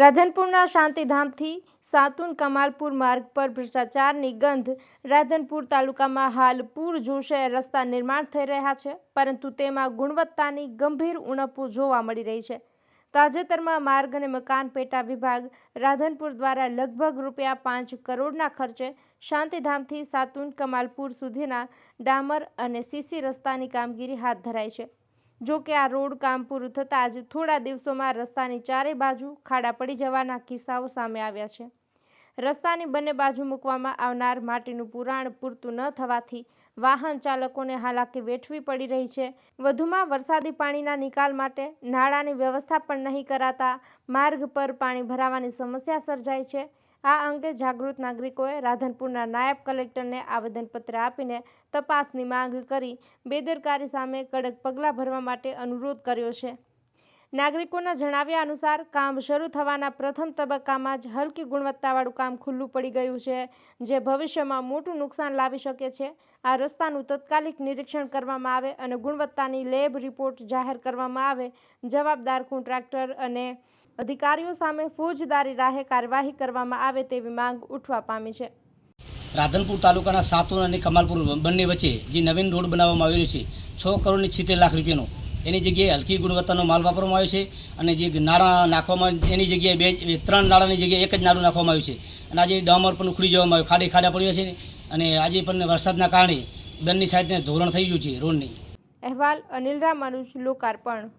રાધનપુરના શાંતિધામથી સાતુન કમાલપુર માર્ગ પર ભ્રષ્ટાચારની ગંધ રાધનપુર તાલુકામાં હાલ પૂરજોશે રસ્તા નિર્માણ થઈ રહ્યા છે, પરંતુ તેમાં ગુણવત્તાની ગંભીર ઉણપો જોવા મળી રહી છે. તાજેતરમાં માર્ગ અને મકાન પેટા વિભાગ રાધનપુર દ્વારા લગભગ રૂપિયા પાંચ કરોડના ખર્ચે શાંતિધામથી સાતુન કમાલપુર સુધીના ડામર અને સીસી રસ્તાની કામગીરી હાથ ધરાઈ છે. જો કે આ રોડ કામ પૂરું થતાં જ થોડા દિવસોમાં રસ્તાની ચારે બાજુ ખાડા પડી જવાના કિસ્સાઓ સામે આવ્યા છે. રસ્તાની બંને બાજુ મૂકવામાં આવનાર માટીનું પુરાણ પૂરતું ન થવાથી વાહન ચાલકોને હાલાકી વેઠવી પડી રહી છે. વધુમાં વરસાદી પાણીના નિકાલ માટે નાળાની વ્યવસ્થા પણ નહીં કરાતા માર્ગ પર પાણી ભરાવાની સમસ્યા સર્જાય છે. આ અંગે જાગૃત નાગરિકોએ રાધનપુરના નાયબ કલેક્ટરને આવેદનપત્ર આપીને તપાસની માંગ કરી બેદરકારી સામે કડક પગલાં ભરવા માટે અનુરોધ કર્યો છે. નાગરિકોના જણાવ્યા અનુસાર કામ શરૂ થવાના પ્રથમ તબક્કામાં જ હલકી ગુણવત્તાવાળું કામ ખુલ્લું પડી ગયું છે, જે ભવિષ્યમાં મોટું નુકસાન લાવી શકે છે. આ રસ્તાનું તાત્કાલિક નિરીક્ષણ કરવામાં આવે અને ગુણવત્તાની લેબ રિપોર્ટ જાહેર કરવામાં આવે, જવાબદાર કોન્ટ્રાક્ટર અને અધિકારીઓ સામે ફોજદારી રાહે કાર્યવાહી કરવામાં આવે તેવી માંગ ઉઠવા પામી છે. રાધનપુર તાલુકાના સાતુન અને કમાલપુર બંને વચ્ચે જે નવીન રોડ બનાવવામાં આવેલો છે, છ કરોડની છિત્તેર લાખ રૂપિયાનો એની જગ્યાએ હલકી ગુણવત્તાનો માલ વાપરવામાં આવ્યો છે અને જે નાણાં નાખવામાં એની જગ્યાએ બે ત્રણ નાણાંની જગ્યાએ એક જ નાડું નાખવામાં આવ્યું છે. અને આજે ડામર પણ ઉખડી જવામાં આવ્યું, ખાડે ખાડા પડ્યા છે અને આજે પણ વરસાદના કારણે બંને સાઈડને ધોરણ થઈ ગયું છે રોડની. અહેવાલ અનિલ રામાનુજ લોકાર્પણ.